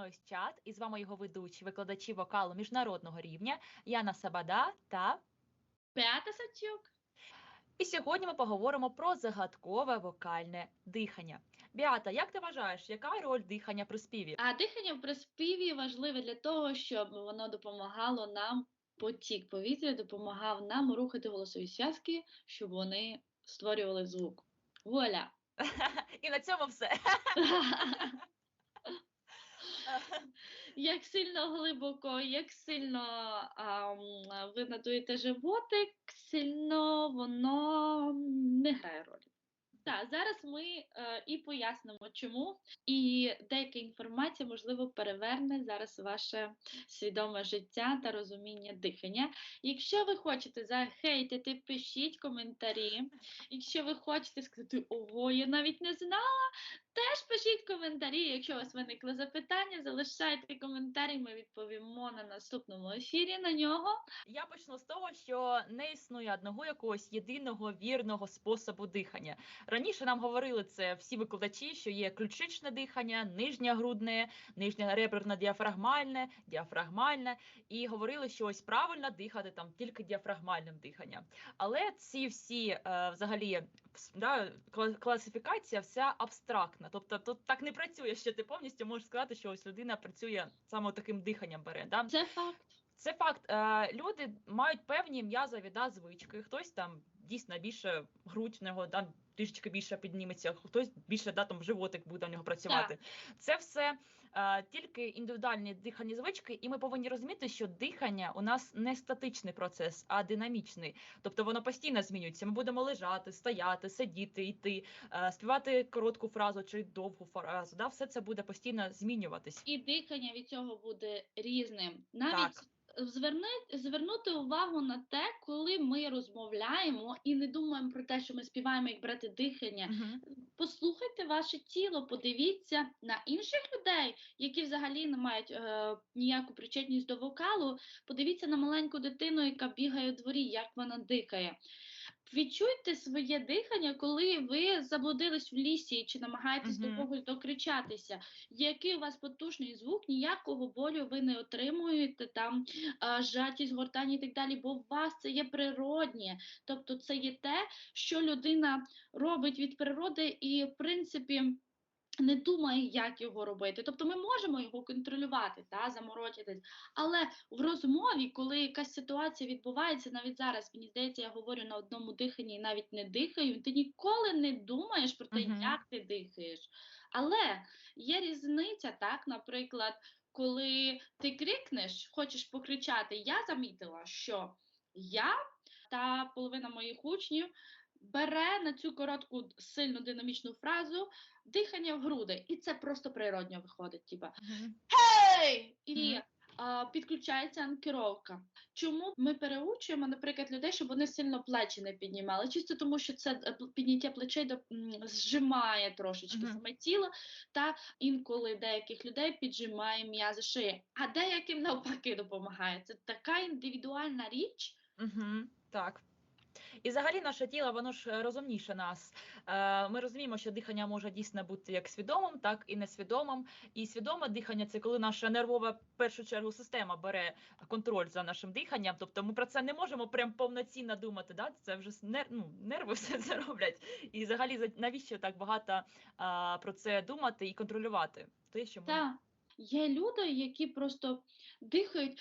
Noise Chat і з вами його ведучі, викладачі вокалу міжнародного рівня Яна Сабада та. Беата Савчук. І сьогодні ми поговоримо про загадкове вокальне дихання. Біата, як ти вважаєш, яка роль дихання при співі? А дихання в приспіві важливе для того, щоб воно допомагало нам потік повітря, допомагав нам рухати голосові зв'язки, щоб вони створювали звук. Вуаля! І на цьому все. Як сильно глибоко, як сильно а, ви надуєте животик, сильно воно не грає ролі. Так, зараз ми е, і пояснимо, чому, і деяка інформація, можливо, переверне зараз ваше свідоме життя та розуміння дихання. Якщо ви хочете захейтити, пишіть коментарі. Якщо ви хочете сказати, ого, я навіть не знала, теж пишіть коментарі. Якщо у вас виникли запитання, залишайте коментарі, ми відповімо на наступному ефірі на нього. Я почну з того, що не існує одного якогось єдиного вірного способу дихання. Раніше нам говорили це всі викладачі, що є ключичне дихання, нижньогрудне, нижньореберно-діафрагмальне, діафрагмальне, і говорили, що ось правильно дихати там тільки діафрагмальним диханням. Але ці всі е, взагалі да, класифікація вся абстрактна. Тобто тут так не працює, що ти повністю можеш сказати, що ось людина працює саме таким диханням бере. Да? Це факт. Це факт. Е, люди мають певні м'язові да, звички. Хтось там дійсно більше грудь в нього да, трішечки більше підніметься, хтось більше да, там животик буде в нього працювати. Це все е, тільки індивідуальні дихальні звички, і ми повинні розуміти, що дихання у нас не статичний процес, а динамічний. Тобто воно постійно змінюється. Ми будемо лежати, стояти, сидіти, йти, е, співати коротку фразу чи довгу фразу. Да? Все це буде постійно змінюватись. І дихання від цього буде різним. Навіть Так. Зверни, звернути увагу на те, коли ми розмовляємо і не думаємо про те, що ми співаємо, як брати дихання. Угу. Послухайте ваше тіло, подивіться на інших людей, які взагалі не мають е, ніяку причетність до вокалу. Подивіться на маленьку дитину, яка бігає у дворі, як вона дихає. Відчуйте своє дихання, коли ви заблудились в лісі чи намагаєтесь Мгм. до когось докричатися. Який у вас потужний звук, ніякого болю ви не отримуєте, там жатість, гортання і так далі, бо у вас це є природнє. Тобто це є те, що людина робить від природи, і в принципі. Не думає, як його робити. Тобто ми можемо його контролювати, та, заморочитись. Але в розмові, коли якась ситуація відбувається, навіть зараз, мені здається, я говорю на одному диханні і навіть не дихаю, ти ніколи не думаєш про те, Мгм. як ти дихаєш. Але є різниця, так, наприклад, коли ти крикнеш, хочеш покричати, я замітила, що я та половина моїх учнів бере на цю коротку сильну динамічну фразу дихання в груди, і це просто природньо виходить. Мгм. Гей! І Мгм. а, підключається анкеровка. Чому ми переучуємо, наприклад, людей, щоб вони сильно плечі не піднімали? Чисто тому, що це е, підняття плечей до- зжимає трошечки Мгм. саме тіло, та інколи деяких людей піджимає м'язи шиї, а деяким навпаки допомагає. Це така індивідуальна річ. Угу, так. І взагалі наше тіло, воно ж е, розумніше нас. Е, Ми розуміємо, що дихання може дійсно бути як свідомим, так і несвідомим. І свідоме дихання це коли наша нервова в першу чергу система бере контроль за нашим диханням. Тобто ми про це не можемо прям повноцінно думати. Да? Це вже нер... ну, нерви все це роблять. І взагалі за- навіщо так багато про це думати і контролювати? Те, що ми є люди, які просто дихають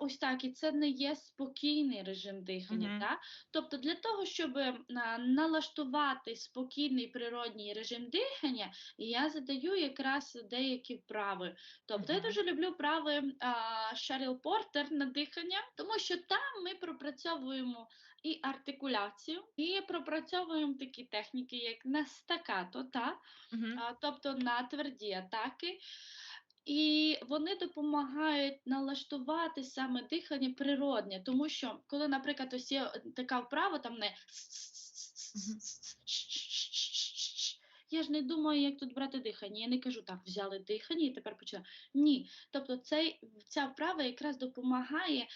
ось так, і це не є спокійний режим дихання. Мгм. Та? Тобто для того, щоб а, налаштувати спокійний природній режим дихання, я задаю якраз деякі вправи. Тобто я дуже люблю вправи а, Шеріл Портер на дихання, тому що там ми пропрацьовуємо і артикуляцію, і пропрацьовуємо такі техніки, як на стакато, та? А, тобто на тверді атаки. І вони допомагають налаштувати саме дихання природне, тому що коли, наприклад, ось є така вправа, там не я ж не думаю, як тут брати дихання. Я не кажу так, взяли дихання і тепер почали. Ні. Тобто цей, ця вправа якраз допомагає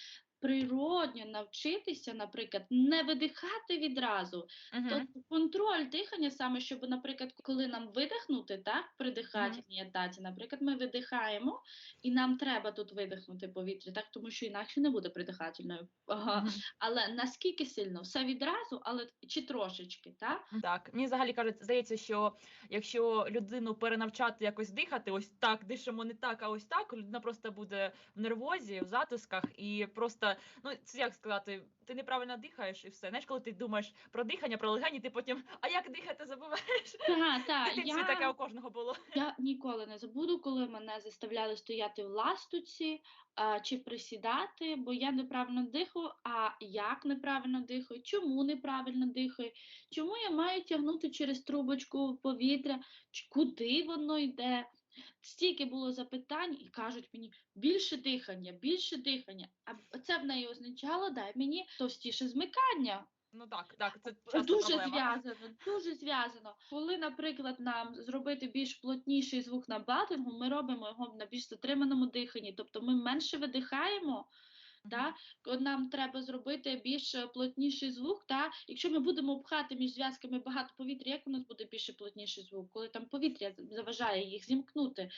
природньо навчитися, наприклад, не видихати відразу. Мгм. Тобто контроль дихання саме, щоб, наприклад, коли нам видихнути, так, при дихательній атаці, наприклад, ми видихаємо, і нам треба тут видихнути повітря, так, тому що інакше не буде придихательною. Ага. Мгм. Але наскільки сильно? Все відразу, але чи трошечки, так? Так, мені взагалі кажуть, здається, що якщо людину перенавчати якось дихати, ось так дишимо не так, а ось так, людина просто буде в нервозі, в затисках, і просто ну це як сказати, ти неправильно дихаєш і все. Знаєш, коли ти думаєш про дихання, про легені, ти потім а як дихати забуваєш? Так, так. дитинстві таке Я, у кожного було. я ніколи не забуду, коли мене заставляли стояти в ластуці а, чи присідати, бо я неправильно дихаю. А як неправильно дихаю? Чому неправильно дихаю? Чому я маю тягнути через трубочку повітря? Куди воно йде? Стільки було запитань, і кажуть мені більше дихання, більше дихання. А це в неї означало, дай мені товстіше змикання. Ну так, так, це часто Дуже проблема. зв'язано, дуже зв'язано. Коли, наприклад, нам зробити більш плотніший звук на батингу, ми робимо його на більш затриманому диханні, тобто ми менше видихаємо. Та? Нам треба зробити більш е, плотніший звук. Та? Якщо ми будемо пхати між зв'язками багато повітря, як у нас буде більше плотніший звук, коли там повітря заважає їх зімкнути.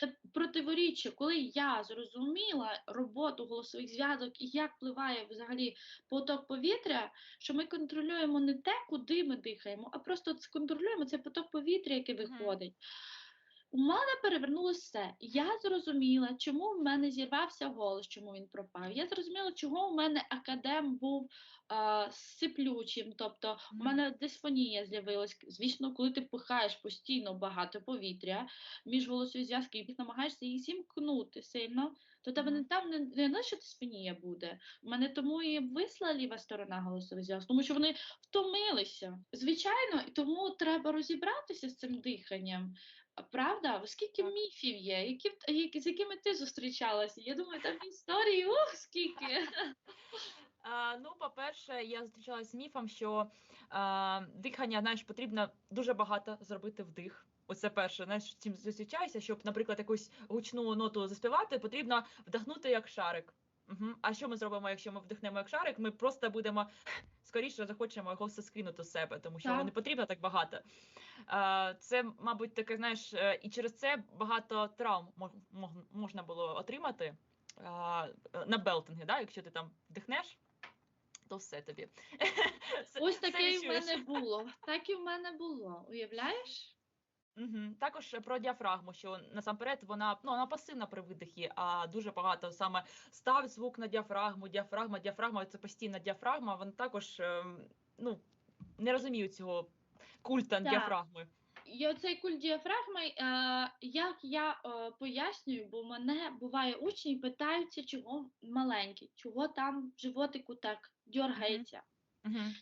Це противоріччя, коли я зрозуміла роботу голосових зв'язок і як впливає взагалі поток повітря, що ми контролюємо не те, куди ми дихаємо, а просто контролюємо цей поток повітря, який виходить. У мене перевернулося все. Я зрозуміла, чому в мене зірвався голос, чому він пропав. Я зрозуміла, чого у мене академ був а, сиплючим, тобто у мене дисфонія з'явилась. Звісно, коли ти пихаєш постійно багато повітря між голосові зв'язки і намагаєшся їх зімкнути сильно, то тебе не там не, не лише дисфонія буде. У мене тому і висла ліва сторона голосових зв'язок, тому що вони втомилися. Звичайно, і тому треба розібратися з цим диханням. Правда, скільки міфів є, які, які, з якими ти зустрічалася? Я думаю, там історії, ух, скільки. А, ну, по-перше, я зустрічалася з міфом, що а, дихання, знаєш, потрібно дуже багато зробити вдих. Оце перше, знаєш, з цим зустрічаюся, щоб, наприклад, якусь гучну ноту заспівати, потрібно вдихнути як шарик. Угу. А що ми зробимо, якщо ми вдихнемо як шарик? Ми просто будемо скоріше захочемо його все скинути з себе, тому що Так. не потрібно так багато. Це, мабуть, таке, знаєш, е, і через це багато травм можна було отримати на белтинги, да? якщо ти там вдихнеш, то все тобі. Ось таке і в мене було. Так і в мене було. Уявляєш? Мгм. Також про діафрагму, що насамперед вона ну вона пасивна при видихі, а дуже багато саме став звук на діафрагму, діафрагма, діафрагма це постійна діафрагма. Вони також ем, ну не розуміють цього культа Так. діафрагми. І оцей культ діафрагми, е, як я е, пояснюю, бо мене буває учні питаються, чого маленький, чого там в животику так дьоргається. Мгм.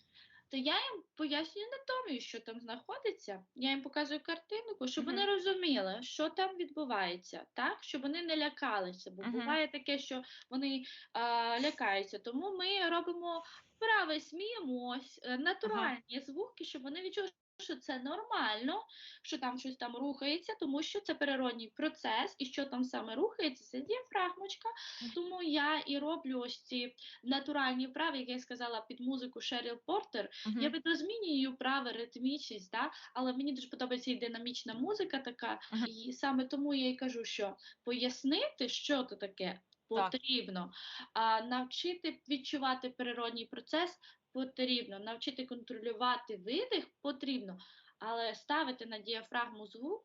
То я їм пояснюю анатомію, що там знаходиться. Я їм показую картинку, щоб вони розуміли, що там відбувається, так? щоб вони не лякалися. Бо Мгм. буває таке, що вони е, лякаються. Тому ми робимо вправи, сміємось, е, натуральні звуки, щоб вони відчули. Що це нормально, що там щось там рухається, тому що це природній процес, і що там саме рухається, це діафрагмочка. Тому я і роблю ось ці натуральні вправи, як я сказала, під музику Шеріл Портер. Мгм. Я видозмінюю вправи, ритмічність, да? але мені дуже подобається і динамічна музика така. Мгм. І саме тому я і кажу, що пояснити, що то таке. Так. Потрібно а навчити відчувати природній процес потрібно, навчити контролювати видих потрібно, але ставити на діафрагму звук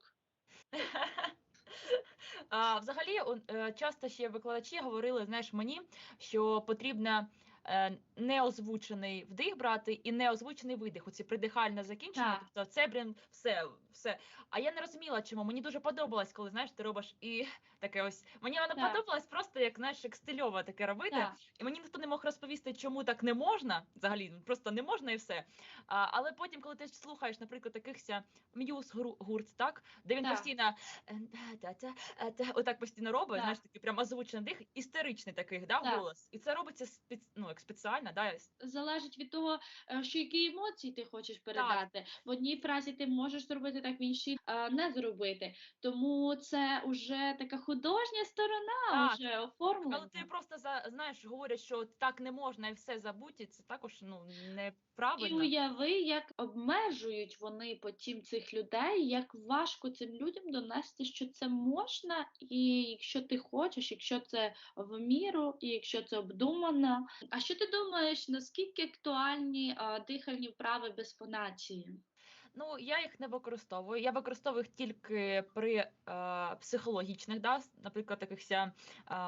А, взагалі, е, часто ще викладачі говорили, знаєш, мені, що потрібно е, неозвучений вдих брати і неозвучений видих. Оці придихальне закінчення. Так. Тобто це, блін, все, все. А я не розуміла, чому. Мені дуже подобалось, коли знаєш, ти робиш і таке ось. Мені воно Так. подобалось просто як знаєш, як стильово таке робити. Так. І мені ніхто не мог розповісти, чому так не можна. Взагалі, ну, просто не можна і все. А, але потім, коли ти слухаєш, наприклад, такихся м'юз гурт, так, де він Так. постійно е, е, та- отак постійно робить, знаєш, такий прям озвучений дих, істеричний такий, да, голос. І це робиться спец... ну, як спеціально, да. залежить від того, е, що які емоції ти хочеш передати. В одній фразі ти можеш зробити так в іншій не зробити. Тому це вже така художня сторона, Так. вже Але ти просто за знаєш, говорять, що так не можна і все забути. Це також ну І неправильно. уяви, як обмежують вони потім цих людей, як важко цим людям донести, що це можна, і якщо ти хочеш, якщо це в міру, і якщо це обдумано. А що ти думаєш, наскільки актуальні а, дихальні вправи без фонації? Ну, я їх не використовую. Я використовую їх тільки при е, психологічних, да, наприклад, таких е,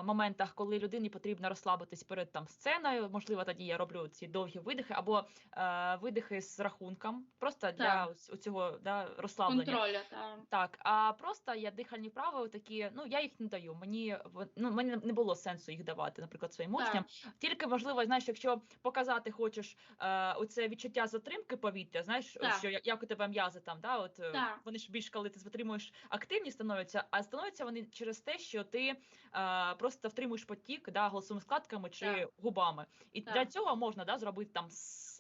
моментах, коли людині потрібно розслабитись перед там сценою. Можливо, тоді я роблю ці довгі видихи або е, видихи з рахунком, просто для ось цього да, розслаблення. Контроля, так. Так, а просто я дихальні вправи такі, ну я їх не даю. Мені ну мені не було сенсу їх давати, наприклад, своїм учням. Тільки можливо, знаєш, якщо показати хочеш е, оце відчуття затримки повітря, знаєш, Так. що як у тебе м'язи там, да, от е, Так. вони ж більш коли ти затримуєш активні становляться, а становляться вони через те, що ти е, просто втримуєш потік да, голосовими складками чи Так. губами. І для цього можна да, зробити там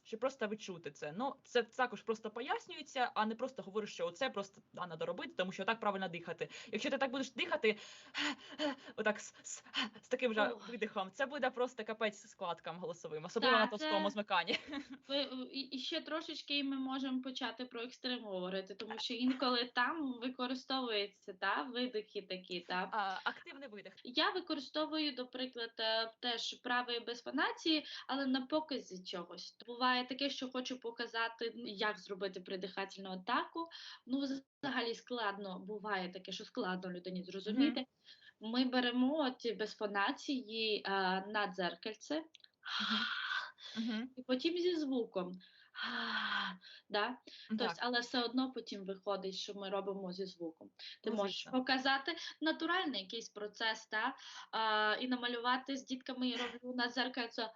щоб просто відчути це. Ну, це також просто пояснюється, а не просто говориш, що це просто треба робити, тому що так правильно дихати. Якщо ти так будеш дихати, отак з, з, з таким же видихом, це буде просто капець складкам голосовим, особливо Та, на товстому це- змиканні. І, ще трошечки ми можемо почати про екстрим говорити, тому що інколи там використовуються та, видихи такі. Та. А, активний видих. Я використовую, до прикладу, теж вправи без фонації, але на показі чогось. Буває таке, що хочу показати, як зробити придихательну атаку. Ну, взагалі складно, буває таке, що складно людині зрозуміти. Ми беремо от без фонації а, на дзеркальце. Мгм. І потім зі звуком. Да? Тобто, Так. але все одно потім виходить, що ми робимо зі звуком. Ти Ну, можеш показати натуральний якийсь процес, та? а, і намалювати з дітками я роблю на дзеркальце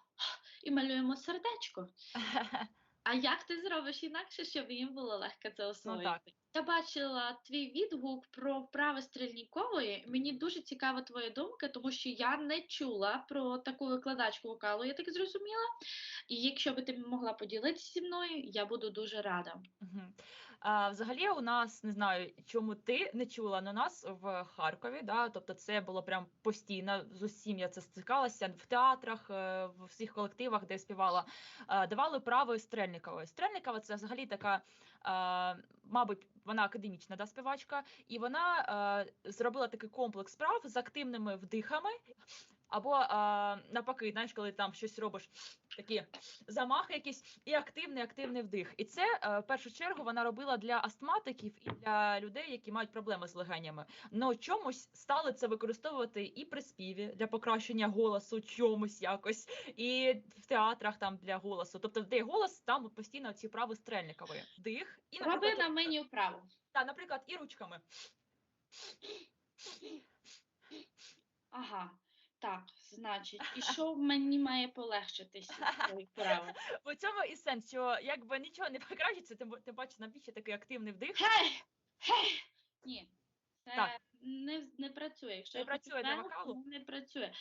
і малюємо сердечко. А як ти зробиш інакше, щоб їм було легко це освоїти? Ну, так. Я бачила твій відгук про вправи стрільнікової. Мені дуже цікава твоя думка, тому що я не чула про таку викладачку вокалу, я так зрозуміла. І якщо би ти могла поділитися зі мною, я буду дуже рада. Мгм. А, взагалі, у нас не знаю, чому ти не чула, у нас в Харкові, да, тобто це було прям постійно з усім я це стикалася в театрах, е, в всіх колективах, де я співала, е, давали право Стрельникової. Стрельникова це взагалі така, е, мабуть, вона академічна да, співачка, і вона зробила такий комплекс прав з активними вдихами. Або е, навпаки, знаєш, коли там щось робиш, такі замахи якісь і активний активний вдих. І це е, в першу чергу вона робила для астматиків і для людей, які мають проблеми з легенями. Но чомусь стали це використовувати і при співі для покращення голосу, чомусь якось, і в театрах там для голосу. Тобто, де голос, там постійно ці прави стрельникові. Вдих і Роби на мені вправу. та, наприклад, і ручками. Ага. Так, значить, і що мені має полегшитися цієї вправи? В цьому і сенс, що якби нічого не покращиться, тим, тим паче навіщо такий активний вдих. Гей! Гей! Ні. Це Так. не, не працює. Якщо Не я працює для вокалу? воно не працює.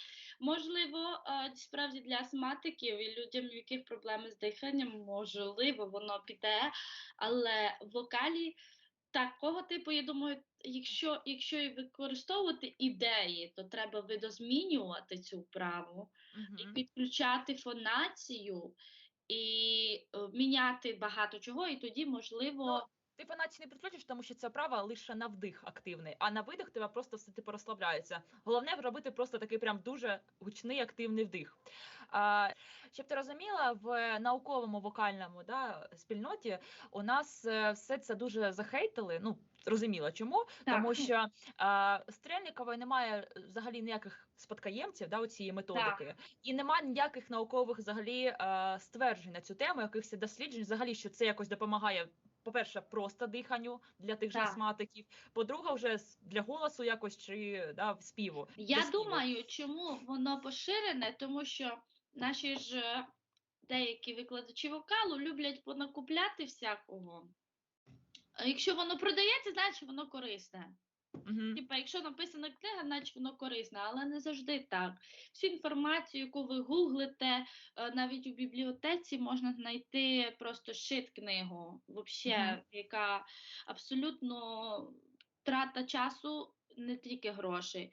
Можливо, а, справді для астматиків і людям, у яких проблеми з диханням, можливо, воно піде, але в вокалі такого типу, я думаю, якщо, якщо і використовувати ідеї, то треба видозмінювати цю вправу і підключати фонацію і е, міняти багато чого, і тоді, можливо, Ти фонацію не підключиш, тому що це права лише на вдих активний, а на видих тебе просто все типу розслабляється. Головне робити просто такий прям дуже гучний активний вдих. А, щоб ти розуміла, в науковому вокальному да, спільноті у нас е, все це дуже захейтили. Ну зрозуміло чому, тому що а, Стрельникової немає взагалі ніяких спадкоємців да, у цієї методики, і немає ніяких наукових взагалі е, стверджень на цю тему, якихось досліджень, взагалі, що це якось допомагає. По-перше, просто диханню для тих же астматиків. По-друге, вже для голосу якось чи да, співу. Я співу. думаю, чому воно поширене, тому що наші ж е, деякі викладачі вокалу люблять понакупляти всякого. А якщо воно продається, значить воно корисне. Мгм. Типа, якщо написана книга, наче воно корисне, але не завжди так. Всю інформацію, яку ви гуглите, е, навіть у бібліотеці можна знайти просто шит книгу, вообще, угу. яка абсолютно трата часу, не тільки грошей.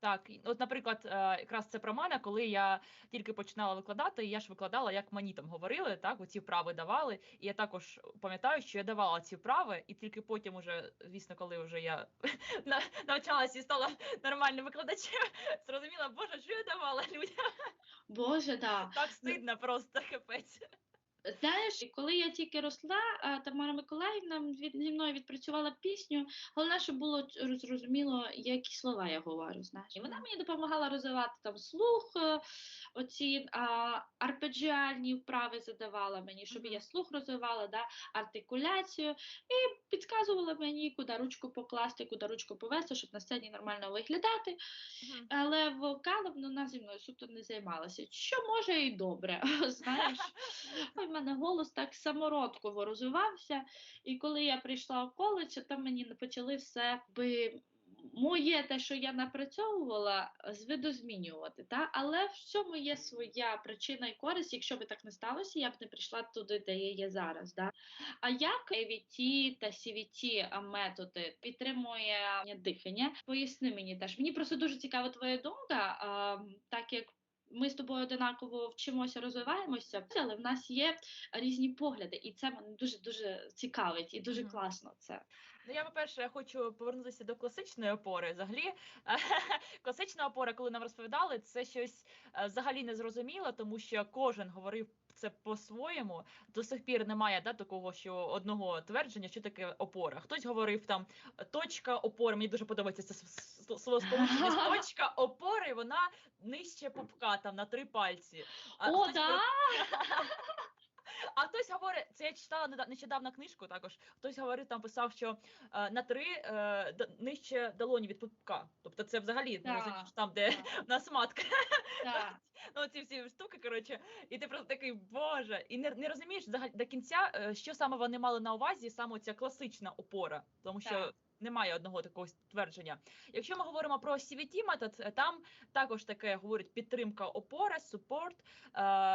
Так, от, наприклад, е, якраз це про мене, коли я тільки починала викладати, я ж викладала, як мені там говорили, так, оці вправи давали. І я також пам'ятаю, що я давала ці вправи, і тільки потім, уже, звісно, коли вже я навчалася і стала нормальним викладачем, зрозуміла, боже, що я давала людям? Боже, да. Так стидно просто капець. Знаєш, коли я тільки росла, Тамара Миколаївна від, зі мною відпрацювала пісню. Головне, щоб було зрозуміло, які слова я говорю. Знаєш, і вона мені допомагала розвивати там слух, е, оці а, арпеджіальні вправи задавала мені, щоб я слух розвивала, да, артикуляцію, і підказувала мені, куди ручку покласти, куди ручку повести, щоб на сцені нормально виглядати. Але вокалом вона зі мною суто не займалася. Що може і добре, знаєш. У мене голос так самородково розвивався. І коли я прийшла в коледж, там мені почали все би. Моє те, що я напрацьовувала, звидозмінювати. Та? Але в цьому є своя причина і користь. Якщо би так не сталося, я б не прийшла туди, де я є зараз. Да? А як EVT та CVT методи підтримує дихання? Поясни мені теж. Мені просто дуже цікава твоя думка, а, так як ми з тобою одинаково вчимося, розвиваємося, але в нас є різні погляди, і це мене дуже дуже цікавить і дуже класно це. Ну, я, по-перше, я хочу повернутися до класичної опори. Взагалі, класична опора, коли нам розповідали, це щось е, взагалі не зрозуміло, тому що кожен говорив це по-своєму. До сих пір немає да, такого, що одного твердження, що таке опора. Хтось говорив там точка опори. Мені дуже подобається це слово сполучення. Точка опори, вона нижче пупка, там на три пальці. А О, хтось да? а хтось говорить, це я читала нещодавно книжку також. Хтось говорив, там писав, що е, на три е, нижче долоні від пупка. Тобто це взагалі ну, Так, там, де так. в нас матка. Так. Ну, ці всі штуки, коротше, і ти просто такий, боже, і не, не розумієш до кінця, е, що саме вони мали на увазі, саме ця класична опора, тому що. Немає одного такого твердження. Якщо ми говоримо про CVT метод, е, там також таке говорять підтримка опора, супорт, е,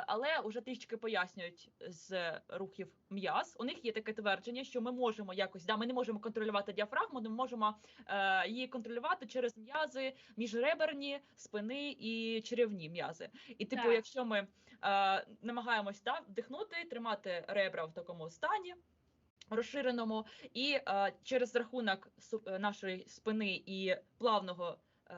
але вже трішки пояснюють з рухів м'яз. У них є таке твердження, що ми можемо якось да, ми не можемо контролювати діафрагму, ми можемо е, її контролювати через м'язи міжреберні, спини і черевні м'язи. І типу, Так. якщо ми намагаємось да, вдихнути, тримати ребра в такому стані. Розширеному і е, через рахунок е, нашої спини і плавного е,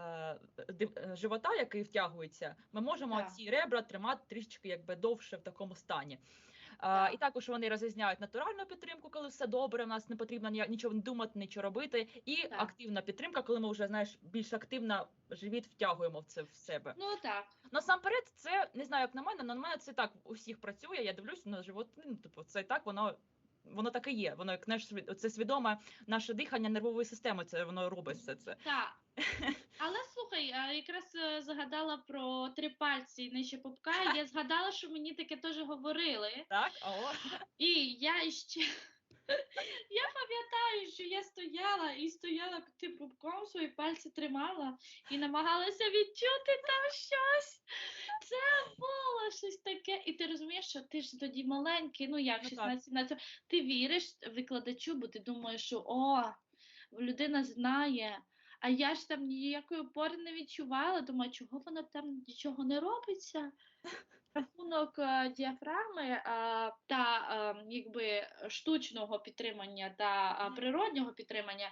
е, живота, який втягується, ми можемо Так. ці ребра тримати трішечки якби довше в такому стані. Е, Так. І також вони розрізняють натуральну підтримку, коли все добре, в нас не потрібно ні- нічого думати, нічого робити, і Так. активна підтримка, коли ми вже знаєш більш активно живіт втягуємо в це в себе. Ну так. Насамперед, це не знаю, як на мене, але на мене це так у всіх працює. Я дивлюсь на живот. Ну, типу, це так, воно. Воно так і є. Воно як наш це свідоме наше дихання нервової системи. Це воно робить все це. Так. Але слухай, якраз е, згадала про три пальці нижче попка. Я згадала, що мені таке теж говорили. Так, о, І я іще. Я пам'ятаю, що я стояла і стояла під тим пупком, свої пальці тримала і намагалася відчути там щось. Це було щось таке. І ти розумієш, що ти ж тоді маленький, ну як Ну так. 16-17, ти віриш викладачу, бо ти думаєш, що о, людина знає. А я ж там ніякої опори не відчувала. Думаю, чого вона там нічого не робиться? Рахунок е, діафрагми е, та е, якби штучного підтримання та е, природнього підтримання.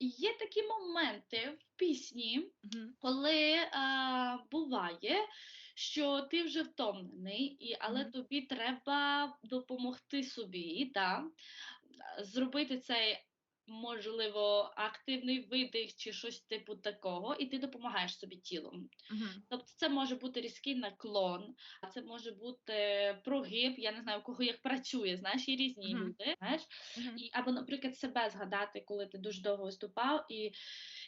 Є такі моменти в пісні, коли е, буває, що ти вже втомлений, і, але тобі треба допомогти собі, та, зробити цей. Можливо, активний видих чи щось типу такого, і ти допомагаєш собі тілом. Мгм. Тобто це може бути різкий наклон, а це може бути прогиб. Я не знаю, у кого як працює, знаєш, є різні Мгм. люди. Знаєш, Мгм. і, або, наприклад, себе згадати, коли ти дуже довго виступав, і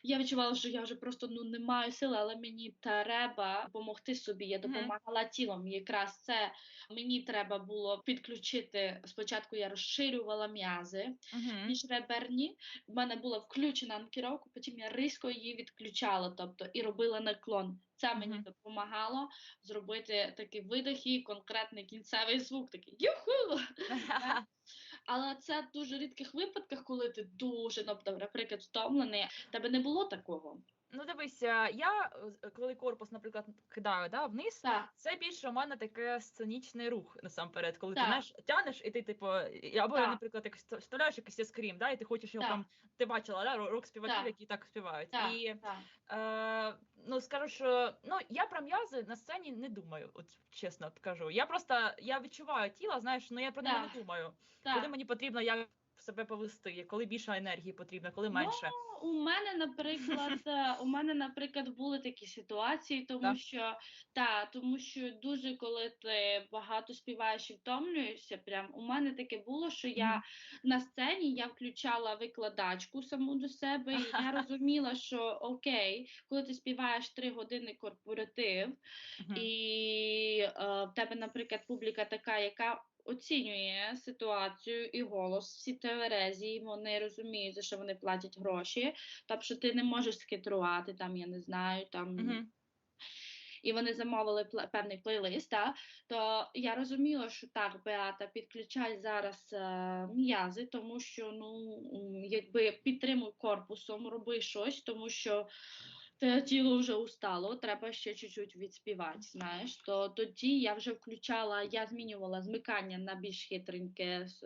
я відчувала, що я вже просто ну не маю сили, але мені треба допомогти собі. Я допомагала тілом. Якраз це мені треба було підключити. Спочатку я розширювала м'язи Мгм. міжреберні. В мене була включена анкіровка, потім я різко її відключала, тобто і робила наклон. Це мені Мгм. допомагало зробити такі видохи, конкретний кінцевий звук, такий юху. Але це в дуже рідких випадках, коли ти дуже, ну, наприклад, втомлений. Тебе не було такого? Ну, дивися, я е, коли корпус, наприклад, кидаю да, вниз, Так. це більше у мене таке сценічний рух насамперед, коли Так. ти знаєш, тянеш, і ти, типу, або, Так. наприклад, вста- вставляєш якийсь скрім, да, і ти хочеш його Так. прям, ти бачила, да, рок співаків, які так співають. Так, І так. Е, ну, скажу, що ну я про м'язи на сцені не думаю, от чесно кажу. Я просто я відчуваю тіло, знаєш, ну я про нього не думаю. Коли мені потрібно як себе повести, коли більше енергії потрібно, коли менше. Ну, у мене, наприклад, е, у мене, наприклад, були такі ситуації, тому Так. що та, тому що дуже коли ти багато співаєш і втомлюєшся, прям у мене таке було, що я на сцені я включала викладачку саму до себе, і я розуміла, що окей, коли ти співаєш три години корпоратив, і е, в тебе, наприклад, публіка така, яка оцінює ситуацію і голос, всі тверезі, вони розуміють, за що вони платять гроші. Тобто ти не можеш скитрувати, там, я не знаю, там. Мгм. І вони замовили певний плейлист, та, то я розуміла, що так, Беата, підключай зараз е, м'язи, тому що ну, якби підтримуй корпусом, роби щось, тому що те тіло вже устало, треба ще чуть-чуть відспівати, знаєш. То тоді я вже включала, я змінювала змикання на більш хитреньке, с-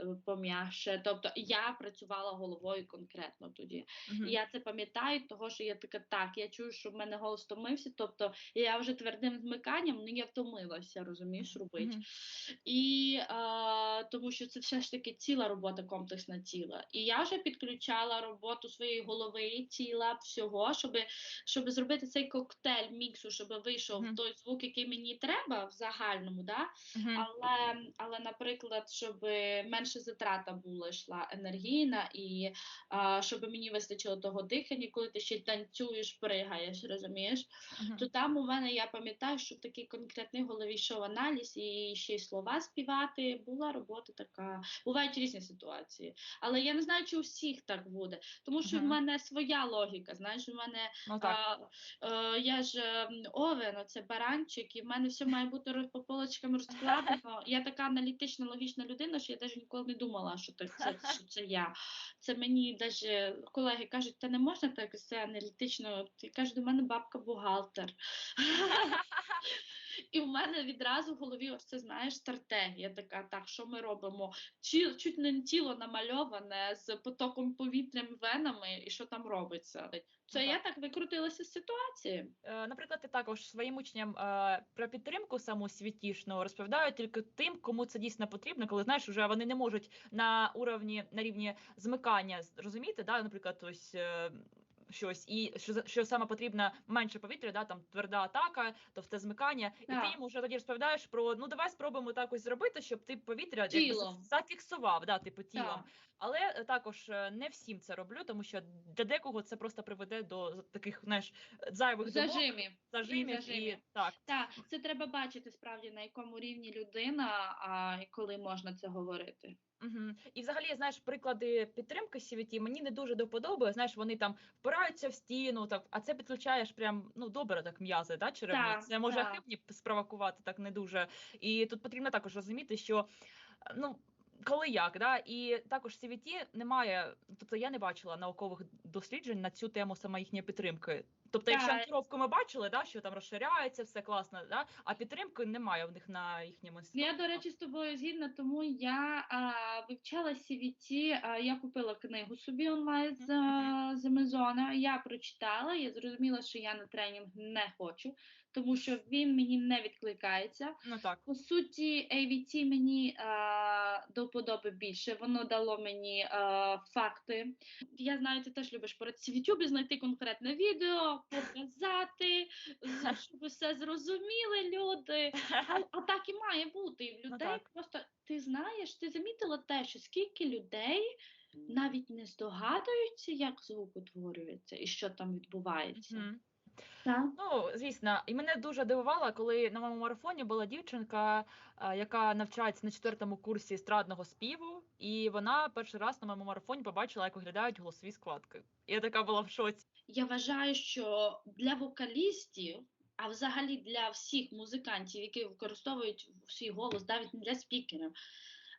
Тобто я працювала головою конкретно тоді. Мгм. І я це пам'ятаю, того що я така, так, я чую, що в мене голос втомився, тобто я вже твердим змиканням, ну я втомилася, розумієш, робити. Мгм. І а, тому що це все ж таки ціла робота, комплексна тіла. І я вже підключала роботу своєї голови, тіла, всього, щоб, щоб зробити цей коктейль міксу, щоб вийшов Мгм. той звук, який мені треба в загальному, да? Мгм. Але, але, наприклад, щоб менше затрата була йшла енергійна, і а, щоб мені вистачило того дихання, коли ти ще танцюєш, пригаєш, розумієш? Мгм. То там у мене я пам'ятаю, що такий конкретний голові йшов аналіз, і ще й слова співати. Була робота така. Бувають різні ситуації. Але я не знаю, чи у всіх так буде, тому що в мене своя логіка. Знаєш, у мене Ну так. а, е, я ж ем, овен, це баранчик, і в мене все має бути по полочкам розкладено. Я така аналітична, логічна людина, що я навіть ніколи не думала, що це, що це я. Це мені навіть колеги кажуть, та не можна так все аналітично. Ти кажуть, до мене бабка бухгалтер. І в мене відразу в голові ось це знаєш стратегія така, так, що ми робимо? Ті, чуть не тіло намальоване з потоком повітрям венами, і що там робиться. Це Ну, я так. так викрутилася з ситуації. Е, Наприклад, ти також своїм учням е, про підтримку саму світішну розповідаю тільки тим, кому це дійсно потрібно, коли знаєш, вже вони не можуть на уровні на рівні змикання зрозуміти, да, наприклад, ось. Щось і що що саме потрібно менше повітря, да там тверда атака, товсте змикання, і ти йому вже тоді розповідаєш про ну давай спробуємо так ось зробити, щоб ти повітря якось зафіксував, да, типу тілом. Але е, також е, не всім це роблю, тому що для декого це просто приведе до таких, знаєш, зайвих думок, Зажимі. зажимів і зажимів. так. Так, це треба бачити справді на якому рівні людина, а коли можна це говорити. Угу. І взагалі, знаєш, приклади підтримки CVT мені не дуже до вподоби. Знаєш, вони там впираються в стіну, так, а це підключаєш прям ну добре так м'язи, да, черевні. Так, Це може так. хибні спровокувати так не дуже. І тут потрібно також розуміти, що ну. Коли як, да, і також CVT немає, тобто я не бачила наукових досліджень на цю тему саме їхньої підтримки. Тобто, якщо Так. ми бачили, да, що там розширяється, все класно, да, а підтримки немає в них на їхньому Я, до речі, з тобою згідна, тому я а, вивчала CVT, а, я купила книгу собі онлайн з, з Амазона, я прочитала, я зрозуміла, що я на тренінг не хочу, тому що він мені не відкликається. Ну так. По суті, AVT мені а, до вподоби більше. Воно дало мені а, факти. Я знаю, ти теж любиш порадитися в YouTube, знайти конкретне відео, показати, щоб все зрозуміли люди. А, а так і має бути. І в Ну людей так. просто ти знаєш, ти замітила те, що скільки людей навіть не здогадуються, як звук утворюється і що там відбувається. Мгм. Так. Ну, звісно, і мене дуже дивувало, коли на моєму марафоні була дівчинка, яка навчається на четвертому курсі естрадного співу, і вона перший раз на моєму марафоні побачила, як виглядають голосові складки. Я така була в шоці. Я вважаю, що для вокалістів, а взагалі для всіх музикантів, які використовують свій голос, навіть не для спікерів,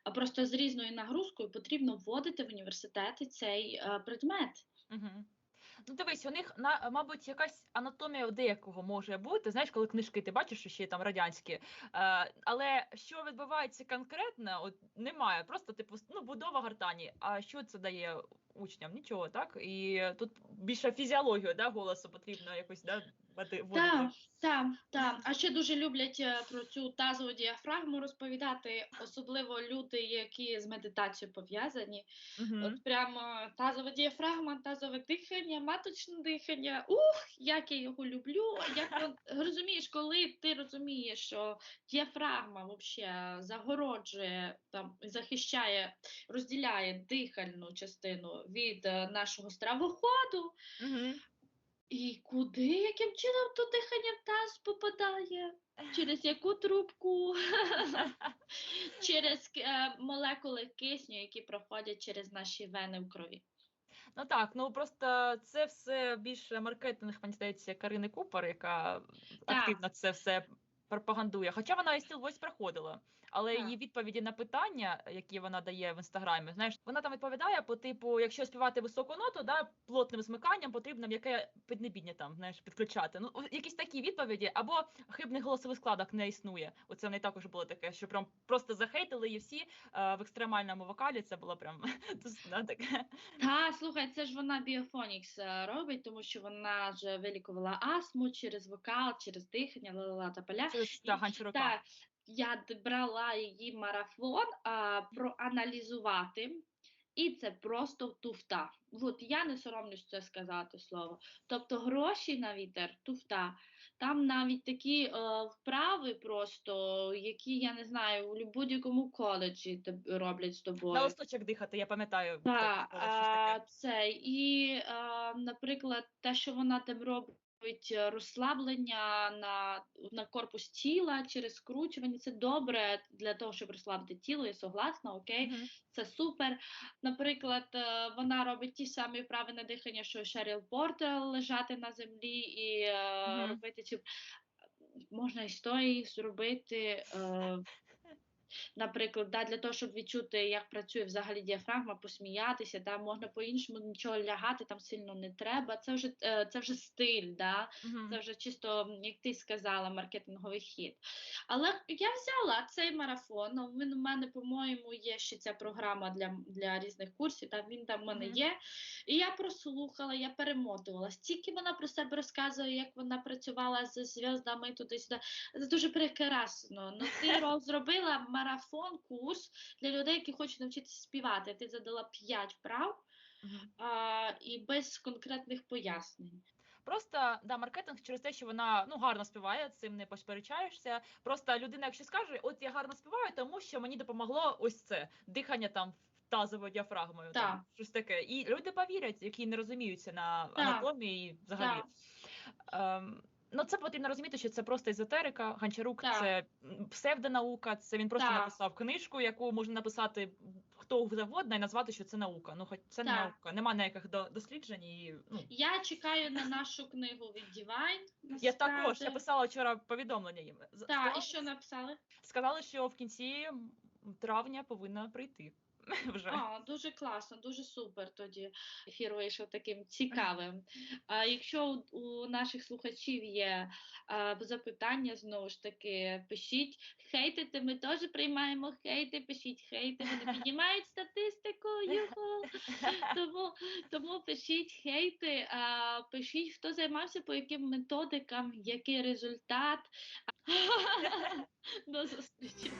а просто з різною нагрузкою потрібно вводити в університети цей е, предмет. Угу. Ну, дивись, у них на мабуть якась анатомія деякого може бути. Знаєш, коли книжки ти бачиш, що ще там радянські. Е, але що відбувається конкретно, от немає. Просто типу ну, будова гортані. А що це дає учням? Нічого, так? І тут більше фізіологію да, голосу потрібно якось да, Так, так, так. А ще дуже люблять е, про цю тазову діафрагму розповідати, особливо люди, які з медитацією пов'язані. Мгм. От прямо тазова діафрагма, тазове дихання, маточне дихання. Ух, як я його люблю. Як розумієш, коли ти розумієш, що діафрагма вообще загороджує там захищає, розділяє дихальну частину від е, нашого стравоходу. Мгм. І куди, яким чином то дихання в таз попадає? Через яку трубку? через е, молекули кисню, які проходять через наші вени в крові. Ну так, ну просто це все більше маркетинг, мені здається, Карини Купер, яка активно це все пропагандує. Хоча вона і Still Voice проходила. Але Так. її відповіді на питання, які вона дає в інстаграмі, знаєш, вона там відповідає по типу, якщо співати високу ноту, да, плотним змиканням потрібно м'яке піднебіння там, знаєш, підключати. Ну, якісь такі відповіді, або хибних голосових складок не існує. Оце в неї також було таке, що прям просто захейтили її всі е, в екстремальному вокалі. Це було прям таке. Та, слухай, це ж вона біофонікс е, робить, тому що вона ж вилікувала астму через вокал, через дихання, ла-ла-ла та поля. Це да, Гончарука. Я брала її марафон а, проаналізувати, і це просто туфта. От я не соромлюсь це сказати слово. Тобто гроші на вітер, туфта. Там навіть такі е, вправи, просто, які я не знаю, у будь-якому коледжі роблять з тобою. На листочок дихати, я пам'ятаю. Так, так, це і, а, наприклад, те, що вона там робить е, розслаблення на, на корпус тіла через скручування, це добре для того, щоб розслабити тіло, я согласна, окей, Мгм. це супер. Наприклад, е, вона робить ті самі вправи на дихання, що Шеріл Портер, лежати на землі і е, Мгм. робити ці можна історії зробити. Е, Наприклад, да, для того, щоб відчути, як працює взагалі діафрагма, посміятися, да, можна по-іншому нічого лягати, там сильно не треба. Це вже е, це вже стиль, да, Мгм. це вже чисто, як ти сказала, маркетинговий хід. Але я взяла цей марафон. ну, Він у мене, по-моєму, є ще ця програма для, для різних курсів. Там він там в мене Мгм. є. І я прослухала, я перемотувала. Стільки вона про себе розказує, як вона працювала з зв'яздами туди-сюди. Це дуже прекрасно. Ну, ти зробила марафон, курс для людей, які хочуть навчитися співати. Ти задала 5 вправ а, і без конкретних пояснень. Просто да, маркетинг через те, що вона ну гарно співає, цим не посперечаєшся. Просто людина, якщо скаже, от я гарно співаю, тому що мені допомогло ось це дихання там тазовою діафрагмою, Так. там щось таке. І люди повірять, які не розуміються на Так. анатомії взагалі. Ем, Ну, це потрібно розуміти, що це просто езотерика. Гончарук Так. це псевдонаука. Це він просто Так. написав книжку, яку можна написати хто завгодно і назвати, що це наука. Ну, хоч це не наука. Нема ніяких до- досліджень. І, ну, Я чекаю на нашу книгу від Divine. я також я писала вчора повідомлення їм. Так, сказали, і що написали? сказали, що в кінці травня повинна прийти. Вже. А, дуже класно, дуже супер тоді. Ефір вийшов таким цікавим. А якщо у, наших слухачів є а, запитання, знову ж таки, пишіть. Хейтити, ми теж приймаємо хейти, пишіть хейти, вони піднімають статистику. Юху. Тому, тому пишіть хейти, а, пишіть, хто займався, по яким методикам, який результат. До зустрічі.